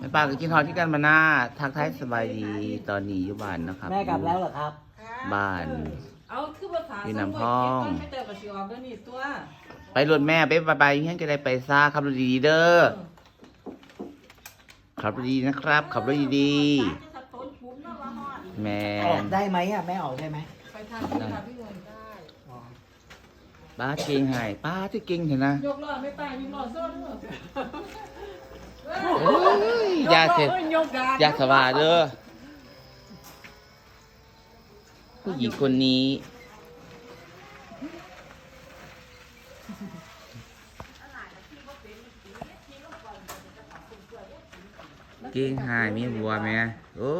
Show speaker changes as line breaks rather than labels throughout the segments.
แม่ป้าก็กินฮอดที่กันมาหน้าทักทายสบายดีตอนนี้อยู่บ้านนะครับ
แม่กลับแล้วเหรอครับ
บ้าน
เอาคือภาษา
พี่น้ำพอง
ไม่เติมกับชีวอมแล้วนี่ตัว
ไปรถแม่ไปไปไปเฮียนก็ได้ไปซ่าขับรถดีๆเด้อขับรถดีนะครับ ขับรถดีๆแม
ออก
น
ได้ไหมอะแม่ออกได้ไหม
ไปทางที่ทางพี่เงินได้
อ๋อ
ป้าเก่งให้ป้าที่เก่งเห็นนะ
ยกล้อไม่ตายมีล้อโซ่ด้วย
โอ้ ยอยาเสร็จ
ยกดา
อยาสว่าเด้อผู้หญิงคนนี้เก่งหายมีบัวไหมโอ้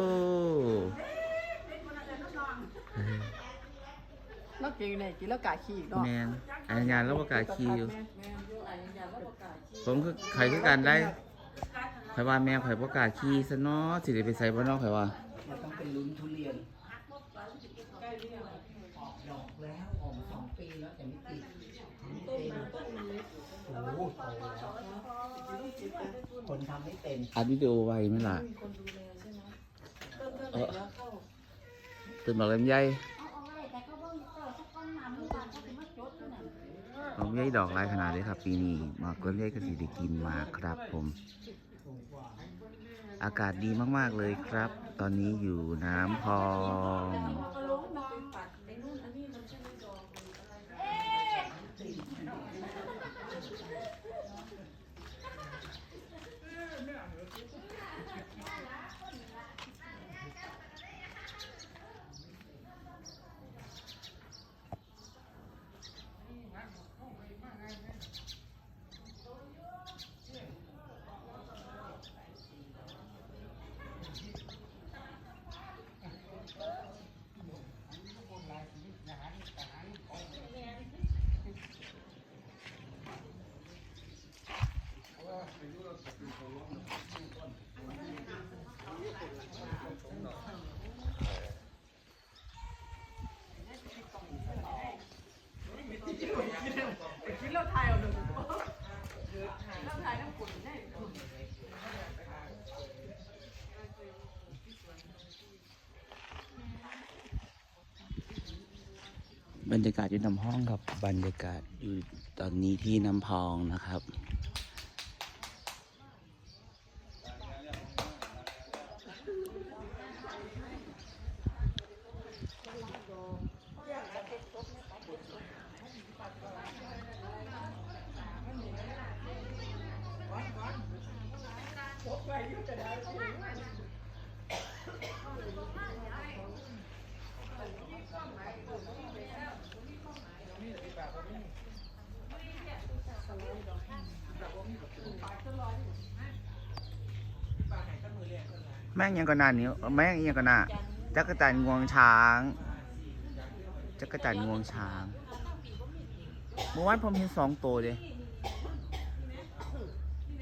แล้วกินไหนกินแล้วกาขี้อีกเนาะ
แมนอันยานแล้วประกล้าศคิว
แม่แม่ยกอันยาแล้วประกาศขี้
ผมคือใครคือการได้ ใครว่าแม่ใครประกล้าศขี่ซะเนาะสิได้ไปใส่บ่เนาะใครว่า
มันต้องเป็นลุ้นทุเรียนออกดอกแล้วออกมาสองปีแล้วแต่ไม่ติดไม่เต็มโอ้โหคนทำไม่เป็น
อัดวิดีโอไว้ไหมล่ะ
มีคนดูแลใช่ไหมเติมเติมไหนแล้วเข้า
ตื่นบอกลำไย
เอาเอาไว้แต่ก็เบิ่งเจอสักก้อนน้ำหรือเปล่าก็ถึงมาจดนั่นน่ะ
ลำไยดอกหลายขนาดเลยครับ ปีนี้หมากลำไยก็สิได้กินหมากครับผม อากาศดีมากๆเลยครับ ตอนนี้อยู่น้ำพอง
ก็ลงน้ำปัดไอ้นู่นอันนี้มันใช่ไหมดอกอะไร กินแล้วทายเอาหนึ่งแล้วทายน้ำขุ่นได้
บรรยากาศอยู่น้ำห้องครับ บรรยากาศอยู่ตอนนี้ที่น้ำพองนะครับ แม่งยังก็นานนี้แม่งยังก็น่าจักรจันทร์งวงช้างจักรจันทร์งวงช้างเมื่อวานผมเห็นสองตัวเลย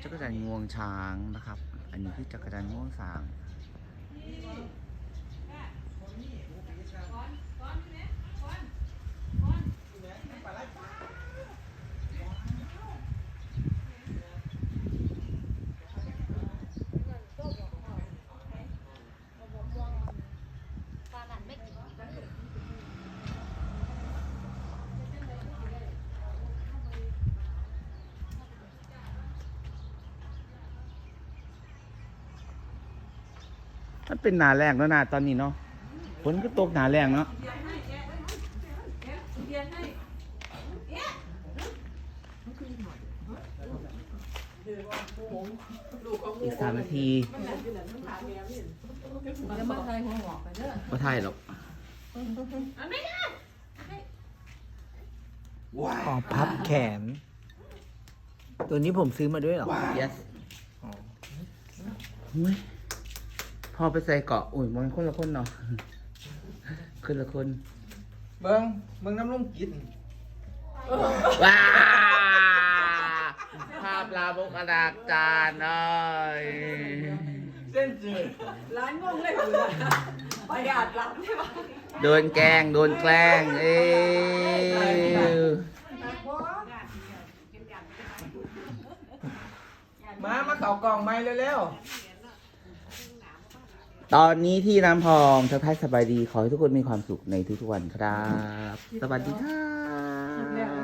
จักรจันทร์งวงช้างนะครับ อันนี้คือจักรจันทร์งวงช้าง
ปลานั้นไม่กิน
มันเป็นหนาแรงแล้วนาตอนนี้เนาะฝนก็ตกหนาแรงเนาะอีกสามนาที
จะมาทายหัวหอกไปเด้อ
ไม่ถ่ายหรอก
อ๋อพับแขน ตัวนี้ผมซื้อมาด้วยเหรอ
yes เฮ้ย พอไปใส่เกาะอุ้ยมันคนละคนเนาะคนละคน
เบิ้งเบิ้งน้ำลุ่มกิน
ว้าภาพลามกอนาจารเอ้ย
เส้นจืด
ร้านงงเลยคุณประหยัดรับใช่ปะ
โดนแกล้งโดนแกล้งเอ้ย
มามาเข่ากล่องไม้เร็ว
ตอนนี้ที่น้ำพองทักทายสบายดี ขอให้ทุกคนมีความสุขในทุกๆวันครับ สวัสดีครับ